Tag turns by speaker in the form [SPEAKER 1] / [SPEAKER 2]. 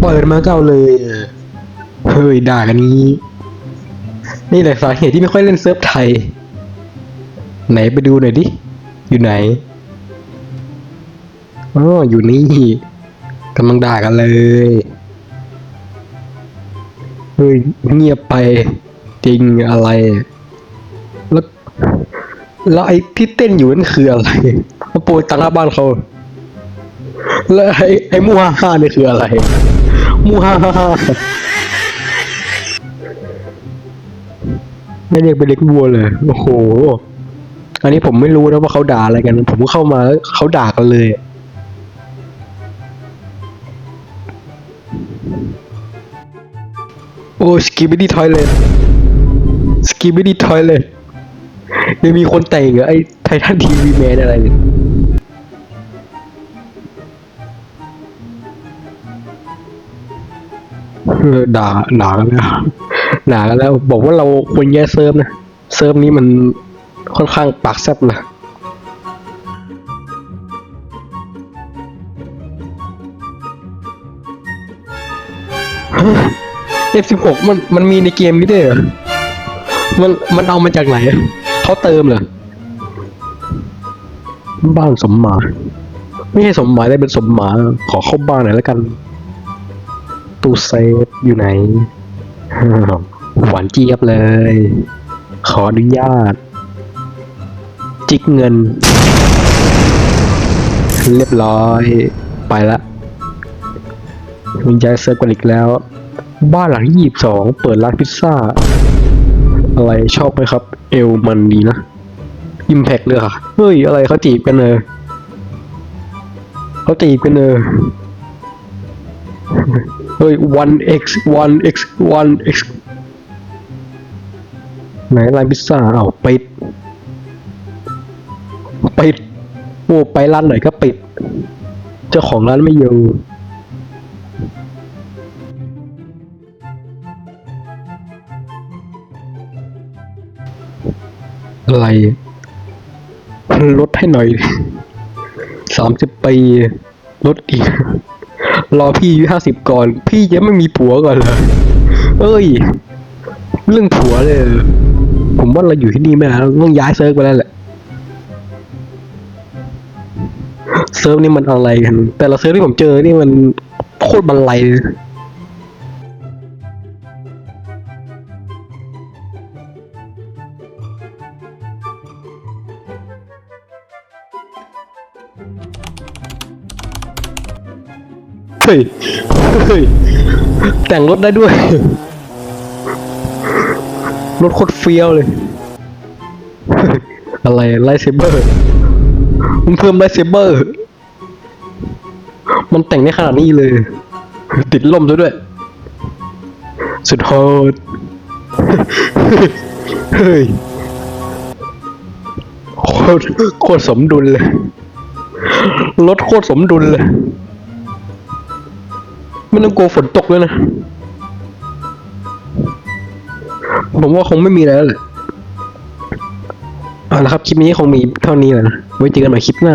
[SPEAKER 1] เปิดมาก็เอาเลย เฮ้ยด่ากันนี้ นี่แหละสาเหตุที่ไม่ค่อยเล่นเซิร์ฟไทย ไหนไปดูหน่อยดิ อยู่ไหนอ๋ออยู่นี่กำลังด่ากันเลย เฮ้ยเงียบไป จริงอะไร แล้วแล้วไอ้ที่เต้นอยู่นั่นคืออะไรมาโปรยตังค่าบ้านเขา แล้วไอ้ไอ้มูฮ่าฮ่านี่คืออะไร มูฮ่าฮาไม่เรียกเป็นเล็กวัวเลย โอ้โห อันนี้ผมไม่รู้นะว่าเขาด่าอะไรกัน ผมก็เข้ามาเขาด่ากันเลยโอ้สกีบิดี้ทอยเลยสกีบิดี้ทอยเลยยังมีคนแต่งเหรอไอ้ไททันทีวีแมนอะไรเนี่ย ด่าด่ากันแล้วด่ากันแล้ว บอกว่าเราควรแยกเซิร์ฟนะเซิร์ฟนี้มันค่อนข้างปากแซบนะ F16 มันมันมีในเกมนี้ด้วยเหรอมันมันเอามาจากไหนอะเขาเติมเหรอบ้านสมหมายไม่ใช่สมหมายได้เป็นสมหมาขอเข้าบ้านหน่อยแล้วกัน ตู้เซฟอยู่ไหนหวานเจี๊ยบเลย ขออนุญาต จิกเงิน เรียบร้อย ไปละวินย้ายเซิร์ฟกันอีกแล้ว บ้านหลังที่ยี่สองเปิดร้านพิซซ่า อะไรชอบไหมครับ เอลมันดีนะอิมแพกเลยค่ะ เฮ้ย อะไรเขาจีบกันเนอเขาจีบกันเนอ เฮ้ย 1x 1x 1x ไหนร้านพิซซ่าเอาปิด ปิดโอ้ไปร้านไหนก็ปิด เจ้าของร้านไม่อยู่อะไรลดให้หน่อยสามสิบปีลดอีก รอพี่อายุห้าสิบก่อน พี่ยังไม่มีผัวก่อนเลยเอ้ย เรื่องผัวเลย ผมว่าเราอยู่ที่นี่ไม่ได้เราต้องย้ายเซิร์ฟไปแล้วแหละ เซิร์ฟนี่มันอะไรกัน แต่ละเซิร์ฟที่ผมเจอนี่มันโคตรบันไลเลย ฮ้ยเฮ้ยแต่งรถได้ด้วย รถโคตรเฟี้ยวเลย อะไรไลเซเบอร์มันเพิ่มไลเซเบอร์ มันแต่งได้ขนาดนี้เลย ติดล่มซะด้วย สุดโหดเฮ้ยโคตรโคตรสมดุลเลย รถโคตรสมดุลเลย ไม่ต้องกลัวฝนตกเลยนะ ผมว่าคงไม่มีแล้วแหละเอาละครับ คลิปนี้คงมีเท่านี้แหละนะไว้เจอกันใหม่คลิปหน้า